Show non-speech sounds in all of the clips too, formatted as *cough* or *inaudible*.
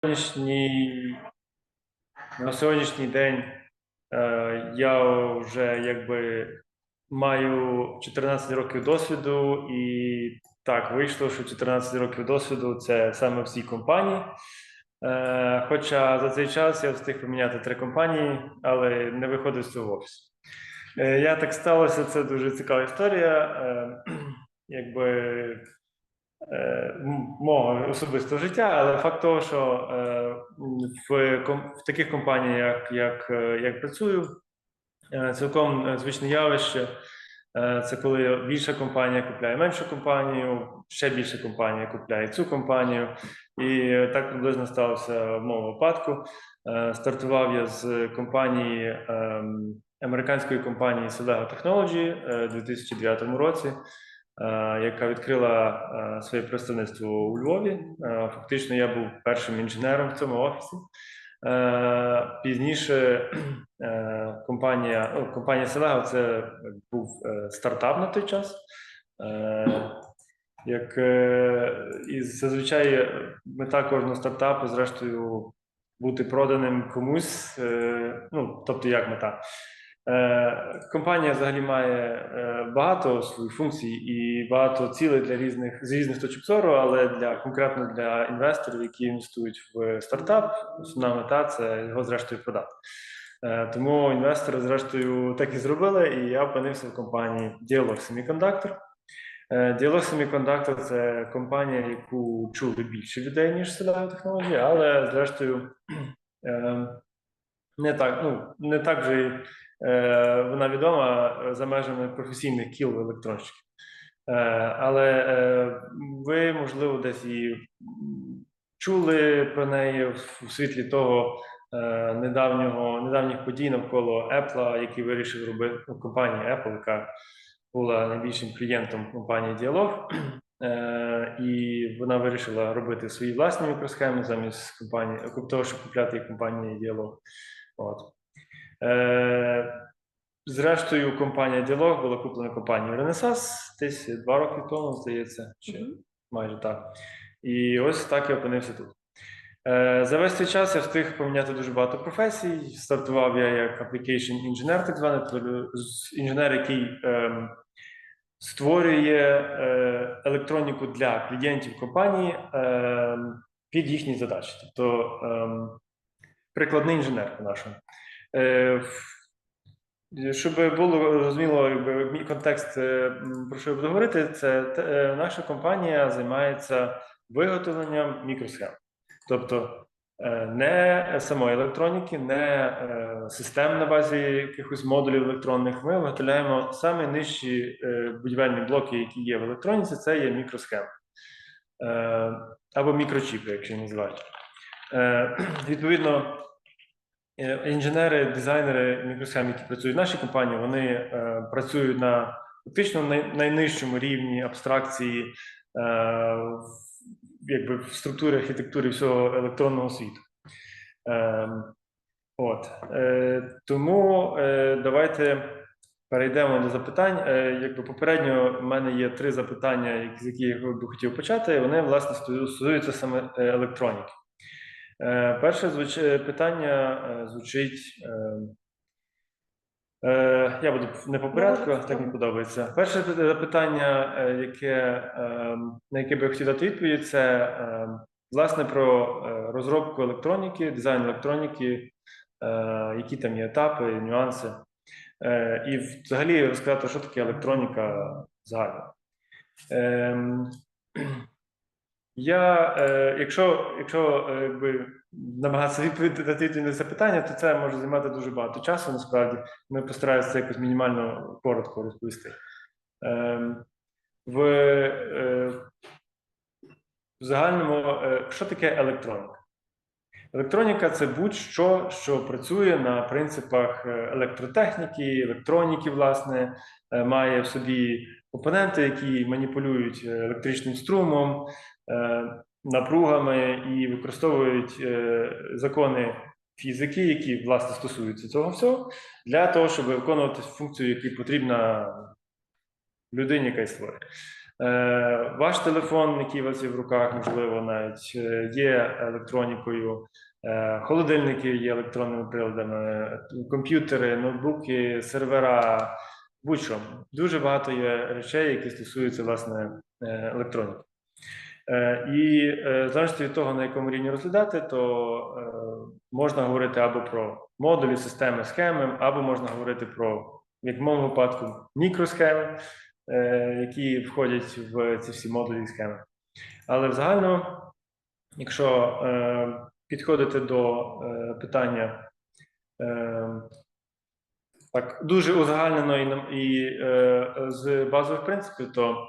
сьогоднішній, на сьогоднішній день е, я вже якби маю 14 років досвіду, і так вийшло, що 14 років досвіду це саме в цій компанії. Е, хоча за цей час я встиг поміняти три компанії, але не виходив з цього офісу. Е, я так сталося, це дуже цікава історія. Е, *clears throat* якби мого особистого життя, але факт того, що е, в, в таких компаніях, як, е, як працюю, е, цілком е, звичне явище. Е, Це коли більша компанія купляє меншу компанію, ще більша компанія купляє цю компанію. І е, так приблизно сталося в моєму випадку. Е, Стартував я з компанії ем, американської компанії Selego Technology е, у 2009 році, е, яка відкрила е, своє представництво у Львові. Е, Фактично, я був першим інженером в цьому офісі. Е, Пізніше е, компанія, ну, компанія Selego це був е, стартап на той час. Е, Як е, і зазвичай мета кожного стартапу, зрештою, бути проданим комусь. е, Ну, тобто, як мета. Е, Компанія взагалі має е, багато своїх функцій і багато цілей для різних з різних точок зору, але для конкретно для інвесторів, які інвестують в стартап, основна мета це його зрештою продати. Е, Тому інвестори, зрештою, так і зробили, і я опинився в компанії Dialog Semiconductor. Dialog Semiconductor – це компанія, яку чули більше людей, ніж Селео технології, але зрештою *clears throat* е, не так, ну, не так же й, е, вона відома за межами професійних кіл електронщиків. Е, Але е, ви, можливо, десь і чули про неї в світлі того е, недавнього, недавніх подій навколо Apple, який вирішив робити ну, компанія Apple, яка була найбільшим клієнтом компанії Діалог, е, і вона вирішила робити свої власні мікросхеми замість компанії, того, щоб купляти компанії Діалог. От. Е, Зрештою, компанія Діалог була куплена компанією Ренесанс десь два роки тому, здається, чи майже так. І ось так я опинився тут. Е, За весь цей час я встиг поміняти дуже багато професій. Стартував я як application інженер, так званий, тобто інженер, який ем, створює е, електроніку для клієнтів компанії ем, під їхні задачі. Тобто ем, прикладний інженер по-нашому. Е, щоб було розуміло, якби мій контекст, е, про що я буду говорити, це е, наша компанія займається виготовленням мікросхем. Тобто не самої електроніки, не систем на базі якихось модулів електронних. Ми виготовляємо саме нижчі будівельні блоки, які є в електроніці, це є мікросхеми або мікрочіпи, якщо називають. *clears throat* Відповідно, інженери, дизайнери мікросхем, які працюють в нашій компанії, вони е, працюють на фактично найнижчому рівні абстракції е, якби в структурі архітектури всього електронного світу. Е, от. Тому давайте перейдемо до запитань. Якби попередньо в мене є три запитання, з яких я би хотів почати. Вони, власне, стосуються саме електроніки. Е, Перше звуч... е, питання е, звучить. Я буду не по порядку, так мені подобається. Перше пи- питання, яке, на яке би я хотів дати відповідь, це власне про розробку електроніки, дизайн електроніки, які там є етапи, нюанси. І взагалі розказати, що таке електроніка загально. Я, е, якщо, якщо е, якби, намагатися відповідати на це питання, то це може займати дуже багато часу. Насправді ми постараємося це якось мінімально коротко розповісти. Ем, в, е, в загальному, е, що таке електроніка? Електроніка це будь-що, що працює на принципах е, електротехніки, електроніки, власне, е, має в собі компоненти, які маніпулюють е, електричним струмом, е, напругами і використовують е, закони фізики, які власне стосуються цього всього, для того, щоб виконувати функцію, яка потрібна людині, яка створює. Е, Ваш телефон, який у вас є в руках, можливо, навіть е, є електронікою. Е, Холодильники є електронними приладами, комп'ютери, ноутбуки, сервера, будь-що. Дуже багато є речей, які стосуються власне е, електроніки. Е, І е, залежно від того, на якому рівні розглядати, то е, можна говорити або про модулі, системи, схеми, або можна говорити про, як в моєму випадку, мікросхеми, які входять в ці всі модулі і схеми. Але в загальному, якщо підходити до питання так дуже узагальнено і, з базових принципів, то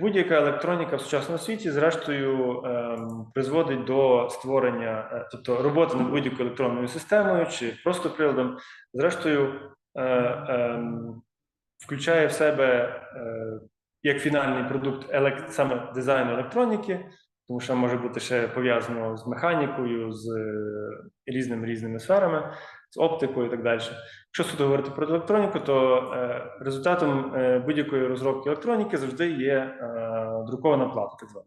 будь-яка електроніка в сучасному світі, зрештою, ем, призводить до створення, е, тобто роботи над будь-якою електронною системою чи просто приладом, зрештою, е, ем, включає в себе е, як фінальний продукт саме дизайн електроніки, тому що може бути ще пов'язано з механікою, з е, різними різними сферами, з оптикою і так далі. Якщо суто говорити про електроніку, то е, результатом е, будь-якої розробки електроніки завжди є е, друкована плата, так звана.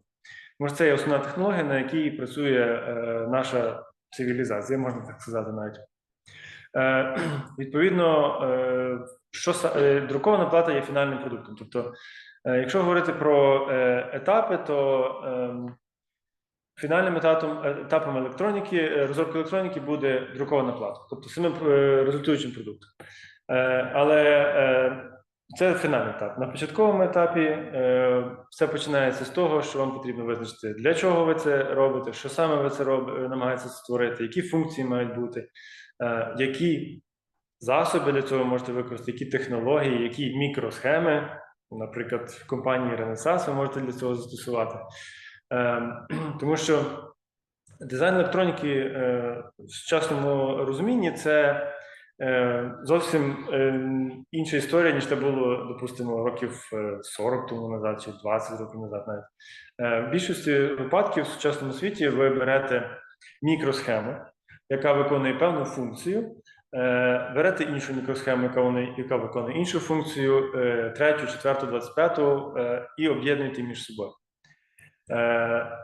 Може, це є основна технологія, на якій працює наша цивілізація, можна так сказати навіть. *clears throat* Відповідно, що друкована плата є фінальним продуктом. Тобто, якщо говорити про етапи, то ем, фінальним етапом, етапом електроніки, е, розробки електроніки буде друкована плата, тобто самим е, результуючим продуктом. Е, Але е, це фінальний етап. На початковому етапі е, все починається з того, що вам потрібно визначити, для чого ви це робите, що саме ви це роб, е, намагаєтеся створити, які функції мають бути, е, які засоби для цього можете використати, які технології, які мікросхеми, наприклад, в компанії Renaissance ви можете для цього застосувати. Ем, *clears throat* Тому що дизайн електроніки е, в сучасному розумінні це е, зовсім е, інша історія, ніж це було, допустимо, років е, 40 тому назад чи 20 років назад навіть. В більшості випадків в сучасному світі ви берете мікросхему, яка виконує певну функцію. Берете іншу мікросхему, яка, вони, яка виконує іншу функцію, третю, четверту, двадцять п'яту, і об'єднуєте між собою. Е,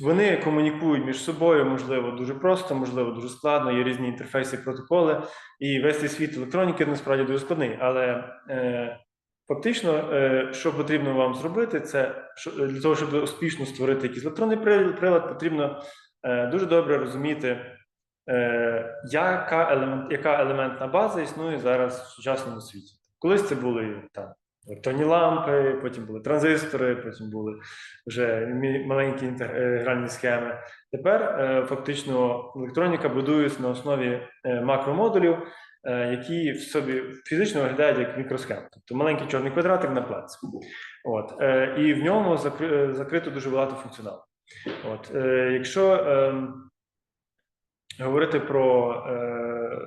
Вони комунікують між собою, можливо, дуже просто, можливо, дуже складно. Є різні інтерфейси, протоколи, і весь цей світ електроніки насправді дуже складний. Але е, фактично, е, що потрібно вам зробити, це що, для того, щоб успішно створити якийсь електронний прилад, потрібно е, дуже добре розуміти, е, яка, елемент, яка елементна база існує зараз в сучасному світі. Колись це були там електронні лампи, потім були транзистори, потім були вже маленькі інтегральні схеми. Тепер е, фактично електроніка будується на основі е, макромодулів, е, які в собі фізично виглядають як мікросхеми, тобто маленький чорний квадратик на плаці. От, е, і в ньому е, закрито дуже багато функціоналу. От, е, якщо ем, говорити про е,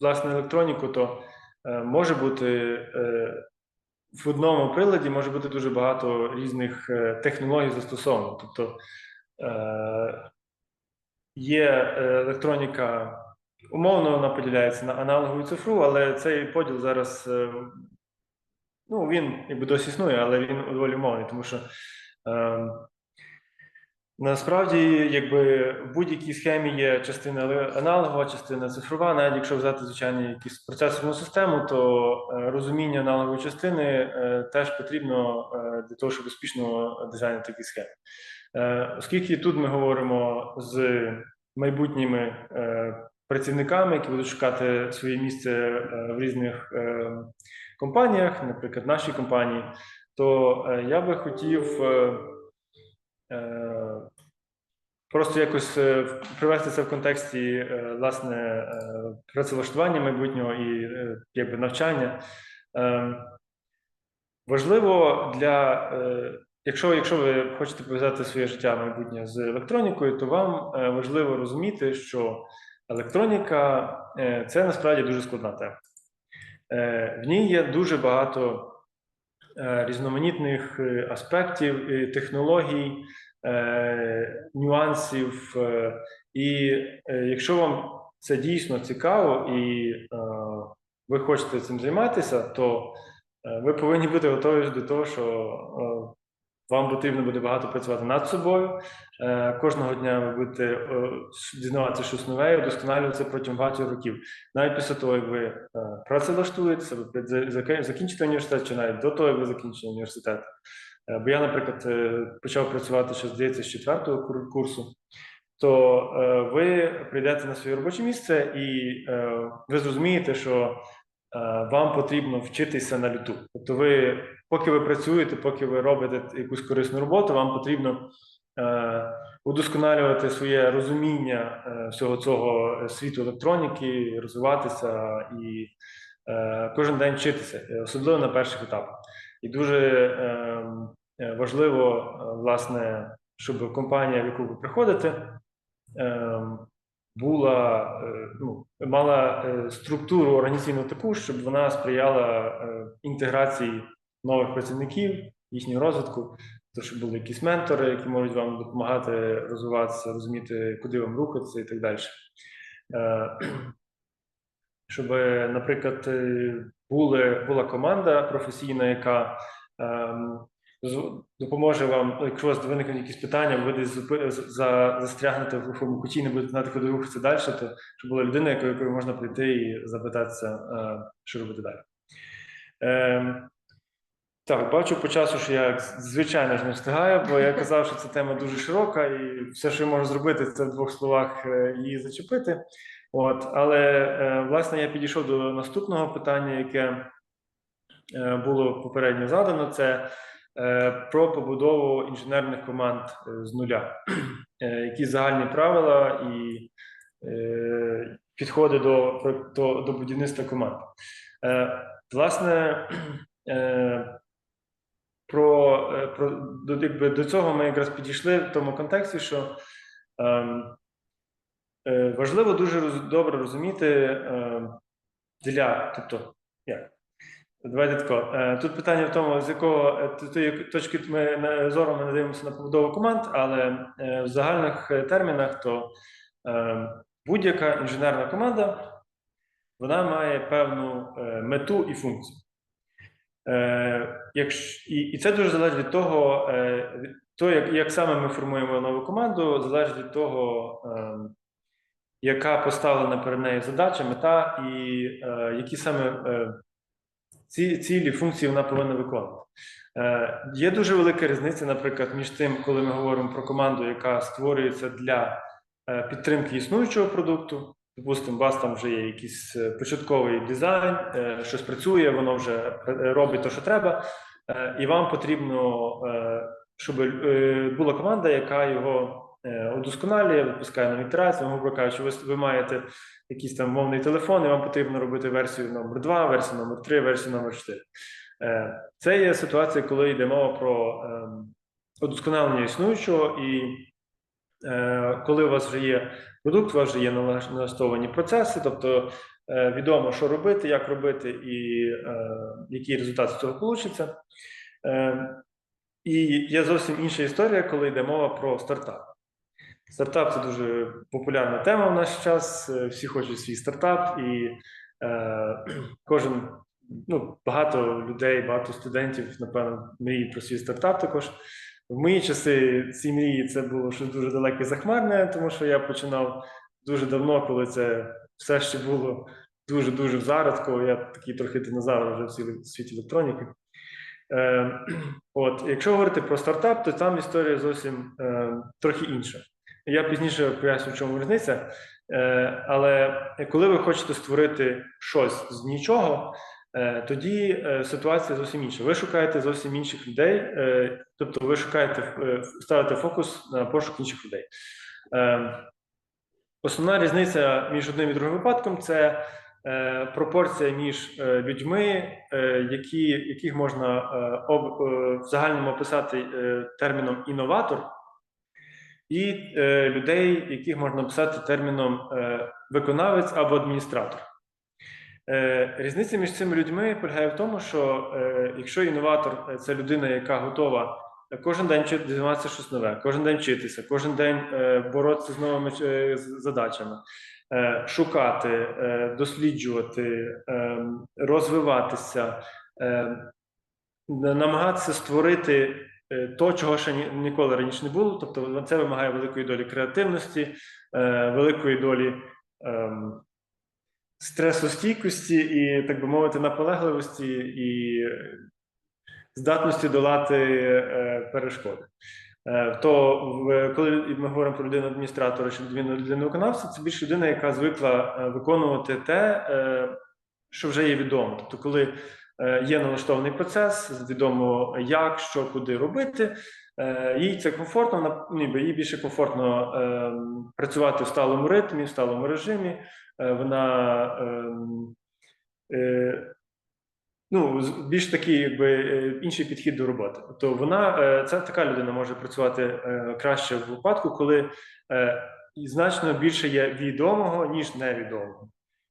власне електроніку, то е, може бути е, в одному приладі може бути дуже багато різних е, технологій застосовано. Тобто е, є е, електроніка, умовно вона поділяється на аналогову цифру, але цей поділ зараз ну, він якби досі існує, але він доволі умовний, тому що е, Насправді, якби в будь-якій схемі є частина аналогова, частина цифрова. Навіть якщо взяти звичайно якусь процесорну систему, то е, розуміння аналогової частини е, теж потрібно е, для того, щоб успішно дизайнити такі схеми. Оскільки тут ми говоримо з майбутніми працівниками, які будуть шукати своє місце в різних компаніях, наприклад, нашій компанії, то я би хотів. Е, Просто якось е, привести це в контексті е, власне працевлаштування майбутнього і якби навчання. Важливо для якщо, якщо ви хочете пов'язати своє життя майбутнє з електронікою, то вам важливо розуміти, що електроніка це насправді дуже складна тема. В ній є дуже багато різноманітних е, аспектів, е, технологій, е, нюансів. е, І е, якщо вам це дійсно цікаво і е, ви хочете цим займатися, то Е, Ви повинні бути готові до того, що е, вам потрібно буде багато працювати над собою. Е, Кожного дня ви будете е, дізнаватися щось нове і вдосконалюватися протягом багатьох років. Навіть після того, як ви е, працевлаштуєтеся, ви закінчите університет, чи навіть до того, як ви закінчите університет. Бо я, наприклад, почав працювати ще здається з четвертого кур- курсу, то ви прийдете на своє робоче місце і ви зрозумієте, що вам потрібно вчитися на люту. Тобто, ви, поки ви працюєте, поки ви робите якусь корисну роботу, вам потрібно е, удосконалювати своє розуміння е, всього цього світу електроніки, розвиватися і е, кожен день вчитися, особливо на перших етапах. І дуже е, е, важливо, власне, щоб компанія, в яку ви приходите, е, була ну, мала структуру організаційну таку, щоб вона сприяла інтеграції нових працівників, їхнього розвитку, то щоб були якісь ментори, які можуть вам допомагати розвиватися, розуміти, куди вам рухатися і так далі. Е, *clears throat* Щоб, наприклад, е, були, була команда професійна, яка ем, допоможе вам, якщо у вас виникнуть якісь питання, ви десь за, застрягнете в глухому куті, не будете знати, куди рухатися далі, то щоб була людина, якою, можна прийти і запитатися, е, що робити далі. Так, бачу по часу, що я звичайно ж не встигаю, бо я казав, що ця тема дуже широка, і все, що я можу зробити, це в двох словах е, її зачепити. От, але е, власне я підійшов до наступного питання, яке е, було попередньо задано. Це про побудову інженерних команд з нуля. *clears throat* Які загальні правила і підходи до, до, до будівництва команд. Власне, *clears throat* про, е, про до, якби, до цього ми якраз підійшли в тому контексті, що ем, е, важливо дуже роз, добре розуміти е, для, тобто, як? Давайте тако. Е, Тут питання в тому, з якого е, точки ми на- зору ми дивимося на побудову команд, але в загальних термінах то е, будь-яка інженерна команда вона має певну мету і функцію. Е, і, це дуже залежить від того, е, того як, як саме ми формуємо нову команду, залежить від того, е, яка поставлена перед нею задача, мета, і е, які саме ці цілі функції вона повинна виконувати. Є дуже велика різниця, наприклад, між тим, коли ми говоримо про команду, яка створюється для підтримки існуючого продукту. Допустимо, у вас там вже є якийсь е, початковий дизайн, е, щось працює, воно вже е, робить те, що треба, і вам потрібно, щоб була команда, яка його удосконалює, випускає нові ітерації, грубо кажучи, ви, ви маєте якийсь там мовний телефон, і вам потрібно робити версію номер 2, версію номер 3, версію номер 4. Е, Це є ситуація, коли йде мова про ем, удосконалення існуючого, і коли у вас вже є продукт, у вас вже є налаш- налаштовані процеси, тобто е, відомо, що робити, як робити і е, який результат з цього вийде. Е, і є зовсім інша історія, коли йде мова про стартап. Стартап це дуже популярна тема в наш час. Е, Всі хочуть свій стартап, і е, *clears throat* кожен, ну, багато людей, багато студентів, напевно, мріють про свій стартап також. В мої часи ці мрії це було щось дуже далеке і захмарне, тому що я починав дуже давно, коли це все ще було дуже-дуже зародку. Я такий трохи динозавр вже в світі електроніки. Е, *clears throat* от, якщо говорити про стартап, то там історія зовсім е, трохи інша. Я пізніше поясню, в чому різниця. Е, але коли ви хочете створити щось з нічого, тоді е, ситуація зовсім інша. Ви шукаєте зовсім інших людей, е, тобто ви шукаєте е, ставите фокус на пошук інших людей. Е, Основна різниця між одним і другим випадком це е, пропорція між е, людьми, е, які, яких можна е, об, е, в загальному описати е, терміном інноватор, і е, людей, яких можна описати терміном е, виконавець або адміністратор. Е, різниця між цими людьми полягає в тому, що е, якщо інноватор е, це людина, яка готова кожен день дізнаватися щось нове, кожен день вчитися, кожен день боротися з новими задачами, шукати, досліджувати, розвиватися, намагатися створити то, чого ще ніколи раніше не було. Тобто, це вимагає великої долі креативності, великої долі ем, стресостійкості і, так би мовити, наполегливості і здатності долати е, перешкоди. Е, То в- коли ми говоримо про людину адміністратора чи людину виконавця, це більше людина, яка звикла е, виконувати те, е, що вже є відомо. Тобто, коли е, є налаштований процес, відомо як, що, куди робити. Е, Їй це комфортно, вона- ніби їй більше комфортно е, працювати в сталому ритмі, в сталому режимі. Е, Вона ем, е, ну, більш такий, якби е, інший підхід до роботи. Тобто вона е, це така людина може працювати е, краще в випадку, коли е, значно більше є відомого, ніж невідомого.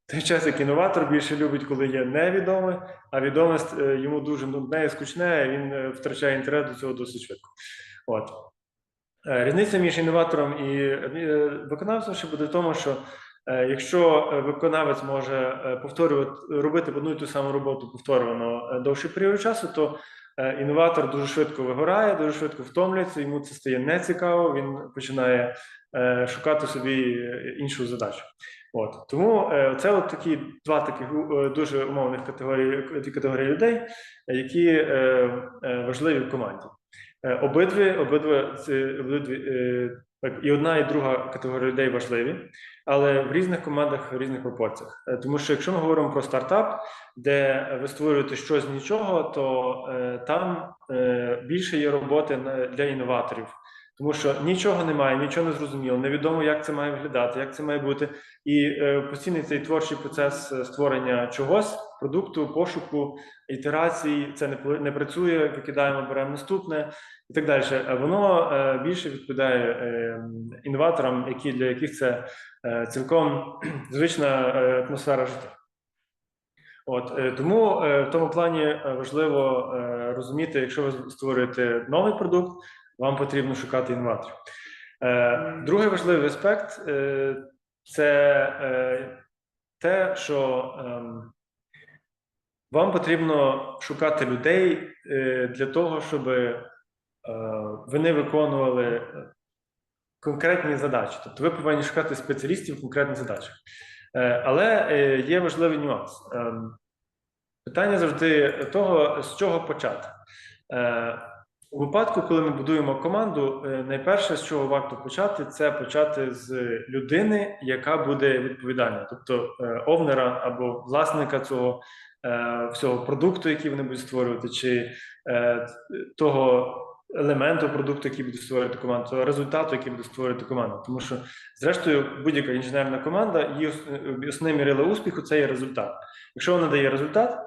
Той час як інноватор більше любить, коли є невідоме, а відоме е, йому дуже нудне і скучне, він е, втрачає інтерес до цього досить швидко. От. Е, Різниця між інноватором і виконавцем ще буде в тому, що якщо виконавець може повторювати робити одну і ту саму роботу повторювано довший період часу, то інноватор дуже швидко вигорає, дуже швидко втомлюється, йому це стає нецікаво, він починає шукати собі іншу задачу. От тому е, це от такі два таких е, дуже умовних категорії категорії людей, які е, важливі в команді. Обидві, обидві, обидві і одна, і друга категорія людей важливі, але в різних командах, в різних пропорціях. Тому що якщо ми говоримо про стартап, де ви створюєте щось з нічого, то там більше є роботи для інноваторів. Тому що нічого немає, нічого не зрозуміло, невідомо, як це має виглядати, як це має бути. І е, постійний цей творчий процес створення чогось, продукту, пошуку, ітерацій, це не, не працює, викидаємо, беремо наступне і так далі. Е, Воно е, більше відповідає е, інноваторам, які для яких це е, цілком *clears throat* звична е, атмосфера життя. От е, тому е, в тому плані важливо розуміти, якщо ви створюєте новий продукт, вам потрібно шукати інноваторів. Е, Другий важливий аспект е, це е, те, що ем, вам потрібно шукати людей для того, щоб вони виконували конкретні задачі. Тобто ви повинні шукати спеціалістів в конкретних задачах. Але є важливий нюанс. Ем, Питання завжди того, з чого почати. У випадку, коли ми будуємо команду, е, найперше, з чого варто почати, це почати з людини, яка буде відповідальна, тобто е, овнера або власника цього е, всього продукту, який вони будуть створювати, чи того елементу продукту, який буде створювати команда, того результату, який буде створювати команда. Тому що, зрештою, будь-яка інженерна команда, її ос- основне мірило успіху це є результат. Якщо вона дає результат,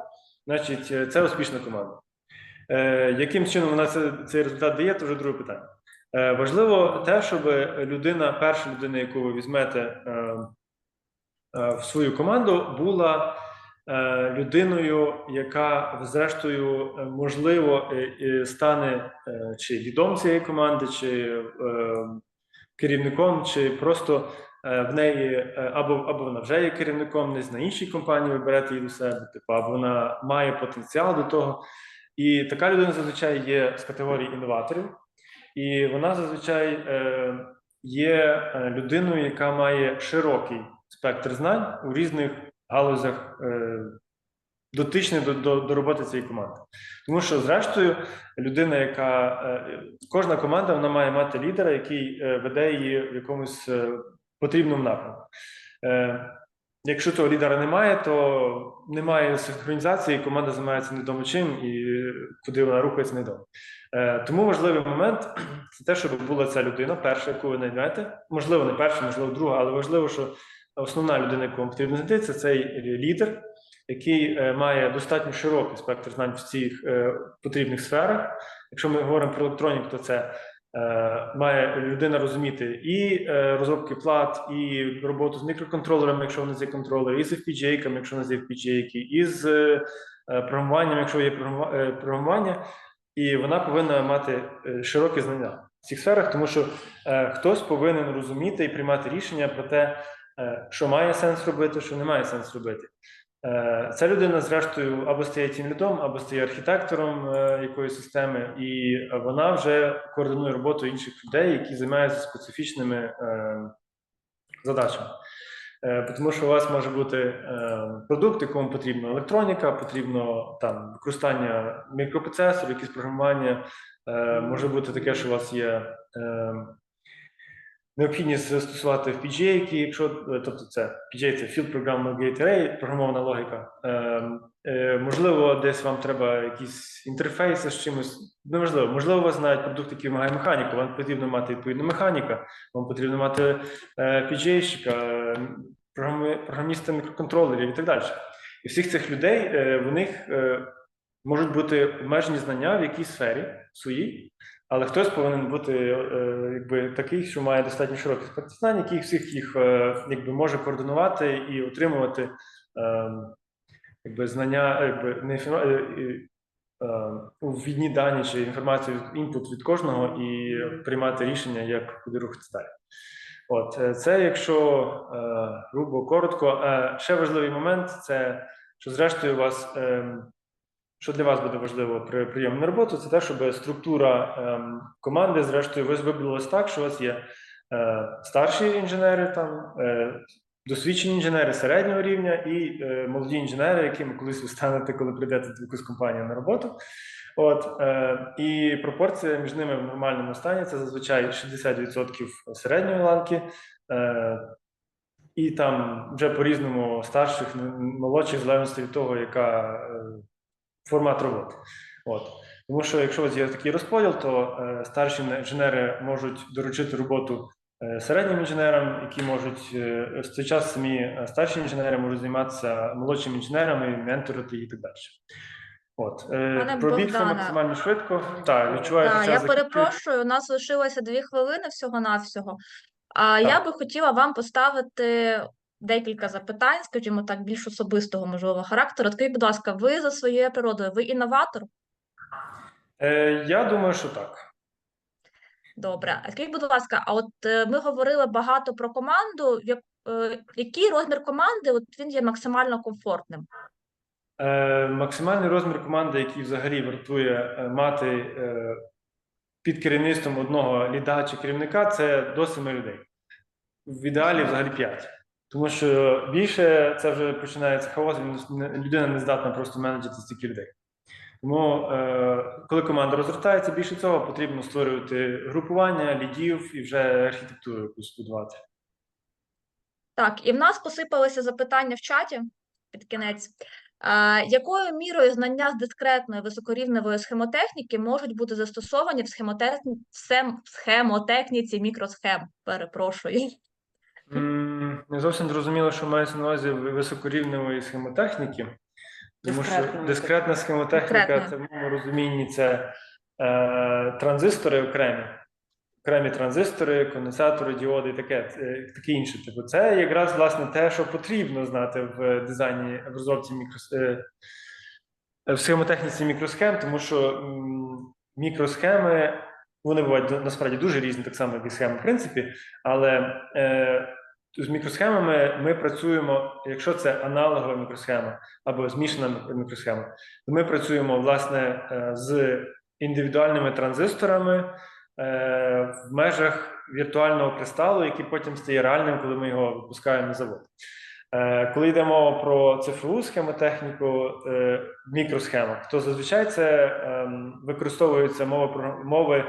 значить це успішна команда. Е, яким чином вона це, цей результат дає, то вже друге питання. Е, важливо те, щоб людина, перша людина, яку ви візьмете е, в свою команду, була людиною, яка, зрештою, можливо, стане чи лідом цієї команди, чи керівником, чи просто в неї або, або вона вже є керівником, десь на іншій компанії ви берете її до себе, типу, або вона має потенціал до того. І така людина зазвичай є з категорії інноваторів, і вона зазвичай е, є е, людиною, яка має широкий спектр знань у різних галузях, е, дотичних до, до, до роботи цієї команди. Тому що, зрештою, людина, яка кожна команда вона має мати лідера, який веде її в якомусь потрібному напрямку. Якщо цього лідера немає, то немає синхронізації, команда займається невідомо чим і куди вона рухається невідомо. Е, Тому важливий момент *clears throat* це те, щоб була ця людина, перша, яку ви знайдете. Можливо, не перша, можливо, друга, але важливо, що основна людина, яку вам потрібно знайти, це цей лідер, який е, має достатньо широкий спектр знань в цих е, потрібних сферах. Якщо ми говоримо про електроніку, то це має людина розуміти і е, розробки плат, і роботу з мікроконтролерами, якщо вони є контролери, і з FPGA-ками, якщо вони є FPGA-ки, і з е, програмуванням, якщо є е, програмування, і вона повинна мати е, широкі знання в цих сферах, тому що е, хтось повинен розуміти і приймати рішення про те, е, що має сенс робити, що не має сенс робити. Е, Ця людина, зрештою, або стає тімлідом, або стає архітектором е, якоїсь системи, і вона вже координує роботу інших людей, які займаються специфічними е, задачами. Тому що у вас може бути продукт, якому потрібна електроніка, потрібно там використання мікропроцесорів, якісь програмування. Може бути таке, що у вас є необхідність застосувати FPGA, які, якщо е, тобто це FPGA – це Field Programmable Gate Array, програмована логіка. Е, е, можливо, десь вам треба якісь інтерфейси з чимось. Неважливо, можливо, вас знають продукт, який вимагає механіку. Вам потрібно мати відповідну механіка, вам потрібно мати е, FPGA-щика, е, програміста мікроконтролерів і так далі. І всіх цих людей в них можуть бути обмежені знання в якійсь сфері своїй, але хтось повинен бути е, якби такий, що має достатньо широкий спектр знань, який всіх їх е, якби може координувати і отримувати е, якби знання, якби не е, ввідні дані чи інформацію, інпут від кожного і приймати рішення, як куди рухатися далі. От це, якщо грубо коротко. Ще важливий момент це що, зрештою, у вас ем, що для вас буде важливо при прийомі на роботу, це те, щоб структура ем, команди, зрештою, ви вибудувалась так, що у вас є е, старші інженери, там, е, досвідчені інженери середнього рівня і е, молоді інженери, якими колись ви станете, коли прийдете в якусь компанію на роботу. От, е, і пропорція між ними в нормальному стані це зазвичай 60% середньої ланки. Е, і там вже по-різному старших, молодших, в залежності від того, яка е, формат роботи. От. Тому що якщо у вас є такий розподіл, то е, старші інженери можуть доручити роботу е, середнім інженерам, які можуть е, в цей час самі е, старші інженери можуть займатися молодшими інженерами, менторити і так далі. От. Е, пробігся максимально швидко. Так, відчуваю, що я перепрошую, у нас лишилося дві хвилини всього-навсього. А я би хотіла вам поставити декілька запитань, скажімо так, більш особистого, можливо, характеру. Скажіть, будь ласка, ви за своєю природою, ви інноватор? Е, я думаю, що так. Добре. А скажіть, будь ласка, а от е, ми говорили багато про команду. як- е, Який розмір команди от він є максимально комфортним? Е, максимальний розмір команди, який взагалі вартує е, мати е, під керівництвом одного ліда чи керівника, це до семи людей. В ідеалі взагалі п'ять. Тому що більше це вже починається хаос, людина не здатна просто менеджити стільки людей. Тому, е, коли команда розростається, більше цього потрібно створювати групування, лідів і вже архітектуру якусь будувати. Так, і в нас посипалися запитання в чаті під кінець. А, якою мірою знання з дискретної високорівневої схемотехніки можуть бути застосовані в схемотехніці мікросхем? Перепрошую. Не зовсім зрозуміло, що мається на увазі високорівневої схемотехніки. Тому що дискретна схемотехніка Дискретна. це в моєму розумінні це е, транзистори окремі, окремі транзистори, конденсатори, діоди і таке, е, таке інше. Типу, це якраз власне те, що потрібно знати в дизайні в розробці мікрос, е, в схемотехніці мікросхем, тому що м, мікросхеми вони бувають насправді дуже різні, так само, як і схеми, в принципі, але е, з мікросхемами ми працюємо, якщо це аналогова мікросхема або змішана мікросхема, то ми працюємо власне е, з індивідуальними транзисторами е, в межах віртуального кристалу, який потім стає реальним, коли ми його випускаємо на завод. Е, Коли йде мова про цифрову схемотехніку в мікросхемах, то зазвичай це ем, використовується мова мови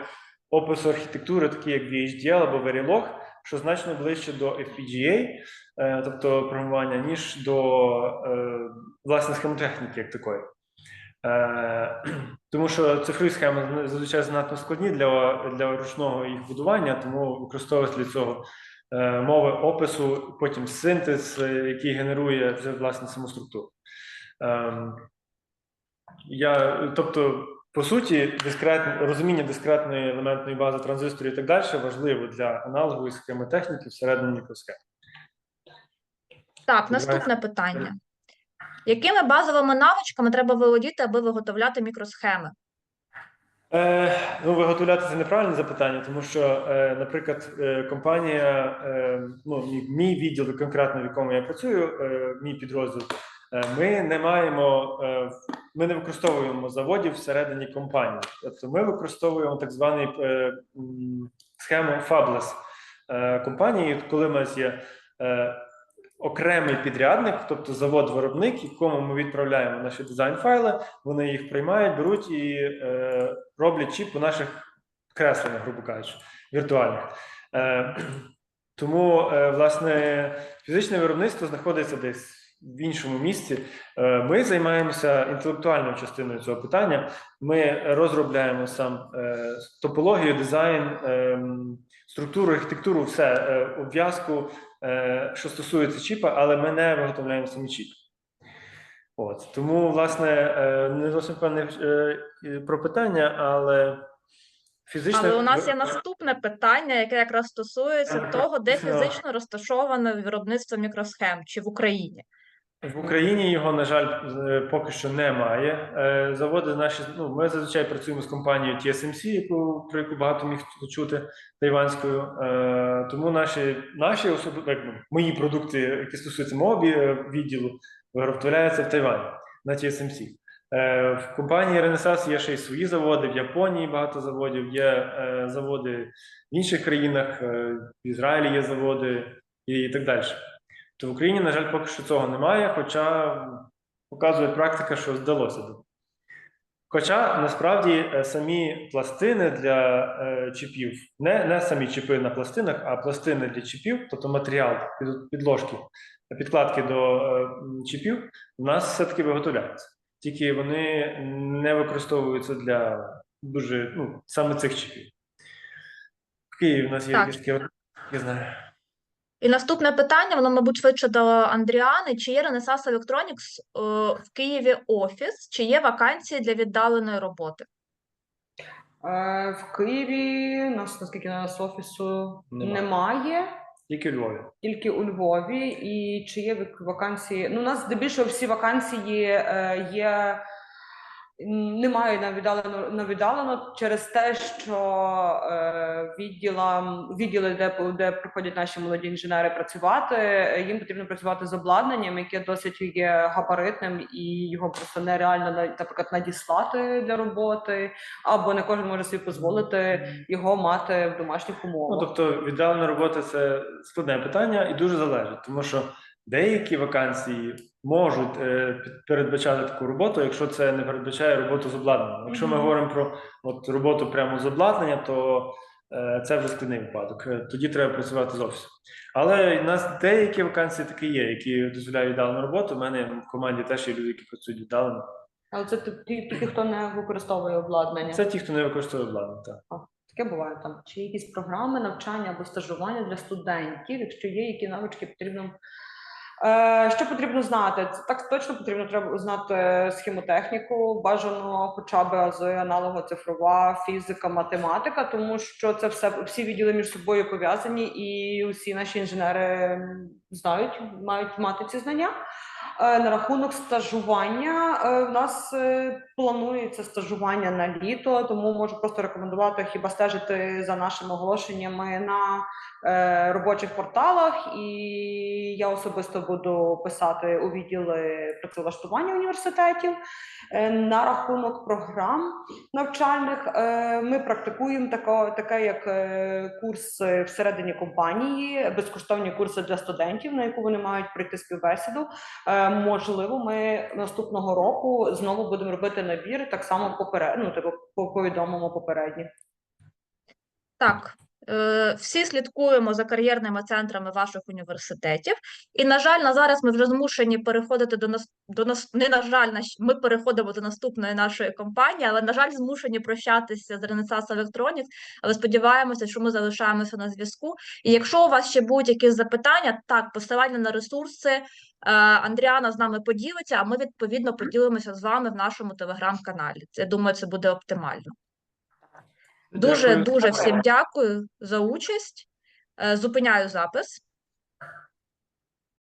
опису архітектури, такі як VHDL або Verilog, що значно ближче до FPGA, е, тобто програмування, ніж до е, власне схемотехніки як такої. Е, *clears throat* Тому що цифрові схеми зазвичай занадто складні для, для ручного їх будування, тому використовується для цього мови опису, потім синтез, який генерує вже власне саму структуру. Ем, я, тобто, по суті, дискретне, розуміння дискретної елементної бази транзисторів і так далі важливо для аналогової схемотехніки всередині мікросхем. Так, наступне питання. Якими базовими навичками треба володіти, аби виготовляти мікросхеми? Е, ну, виготовляти це неправильне запитання, тому що, е, наприклад, е, компанія, е, ну, мій, відділ, конкретно в якому я працюю, е, мій підрозділ, Ми не маємо, е, ми не використовуємо заводів всередині компанії. Тобто ми використовуємо так званий е, схему Fabless е, компанії, коли в нас є е, окремий підрядник, тобто завод-виробник, якому ми відправляємо наші дизайн-файли, вони їх приймають, беруть і е, роблять чіп у наших кресленнях, грубо кажучи, віртуальних. Е, *clears throat* тому, е, власне, фізичне виробництво знаходиться десь в іншому місці. Е, Ми займаємося інтелектуальною частиною цього питання. Ми розробляємо сам е, топологію, дизайн, ем, структуру, архітектуру, все е, обв'язку, що стосується чіпа, але ми не виготовляємо самі чіп. От тому, власне, не зовсім певне про питання, але фізичне Але у нас є наступне питання, яке якраз стосується того, де фізично розташоване виробництво мікросхем чи в Україні. В Україні його, на жаль, е, поки що немає. Е, Заводи наші, ну, ми зазвичай працюємо з компанією TSMC, яку, про яку багато міг чути тайванською. Е, Тому наші, наші особи, мої продукти, які стосуються мого відділу, виготовляються в Тайвані на TSMC. Е, В компанії Ренесанс є ще й свої заводи, в Японії багато заводів, є заводи в інших країнах, в Ізраїлі є заводи і так далі. То в Україні, на жаль, поки що цього немає, хоча показує практика, що здалося. Хоча насправді е, самі пластини для е, чіпів, не, не самі чіпи на пластинах, а пластини для чіпів, тобто матеріал під, підложки, підкладки до е, чіпів, у нас все-таки виготовляються. Тільки вони не використовуються для дуже ну, саме цих чіпів. В Києві в нас є Так. якісь я знаю. І наступне питання, воно, мабуть, швидше до Андріани. Чи є Renaissance Electronics е, в Києві офіс, чи є вакансії для віддаленої роботи? Е, В Києві у нас, наскільки у нас офісу Немає. немає, Тільки в Львові. тільки у Львові. І чи є вакансії? Ну, у нас здебільшого всі вакансії е, є. Немає на віддалено на віддалено через те, що е, відділам відділи, де, де приходять наші молоді інженери працювати, їм потрібно працювати з обладнанням, яке досить є габаритним, і його просто нереально на- наприклад надіслати для роботи, або не кожен може собі дозволити його мати в домашніх Ну, тобто віддалена робота це складне питання і дуже залежить, тому що деякі вакансії можуть е, передбачати таку роботу, якщо це не передбачає роботу з обладнанням. Якщо ми говоримо про от, роботу прямо з обладнання, то е, це вже складний випадок. Е, Тоді треба працювати з офісу. Але в нас деякі вакансії такі є, які дозволяють віддалену роботу. У мене в команді теж є люди, які працюють віддалено. Але це ті- хто не використовує обладнання. Це ті, хто не використовує обладнання. Так. Таке буває там. Чи якісь програми навчання або стажування для студентів, якщо є, які навички потрібно. Е, що потрібно знати? Це так точно потрібно треба знати схемотехніку, бажано хоча б АЗ, аналого-цифрова, фізика, математика, тому що це все всі відділи між собою пов'язані, і усі наші інженери знають, мають мати ці знання. Е, На рахунок стажування е, в нас планується стажування на літо, тому можу просто рекомендувати хіба стежити за нашими оголошеннями на робочих порталах. І я особисто буду писати у відділи працевлаштування університетів. Е, На рахунок програм навчальних е, ми практикуємо таке, таке як е, курси всередині компанії, безкоштовні курси для студентів, на яку вони мають прийти співбесіду. Е, Можливо, ми наступного року знову будемо робити набір так само поперед, ну, типу, повідомимо попередньо. Так, е, всі слідкуємо за кар'єрними центрами ваших університетів. І, на жаль, на зараз ми вже змушені переходити до нас до нас. Не на жаль, ми переходимо до наступної нашої компанії, але на жаль, змушені прощатися з Renaissance Electronics, Але сподіваємося, що ми залишаємося на зв'язку. І якщо у вас ще будь-які запитання, так посилання на ресурси. е, Андріана з нами поділиться, а ми відповідно поділимося з вами в нашому телеграм-каналі. Я думаю, це буде оптимально. Дуже дуже всім дякую за участь. Е, Зупиняю запис.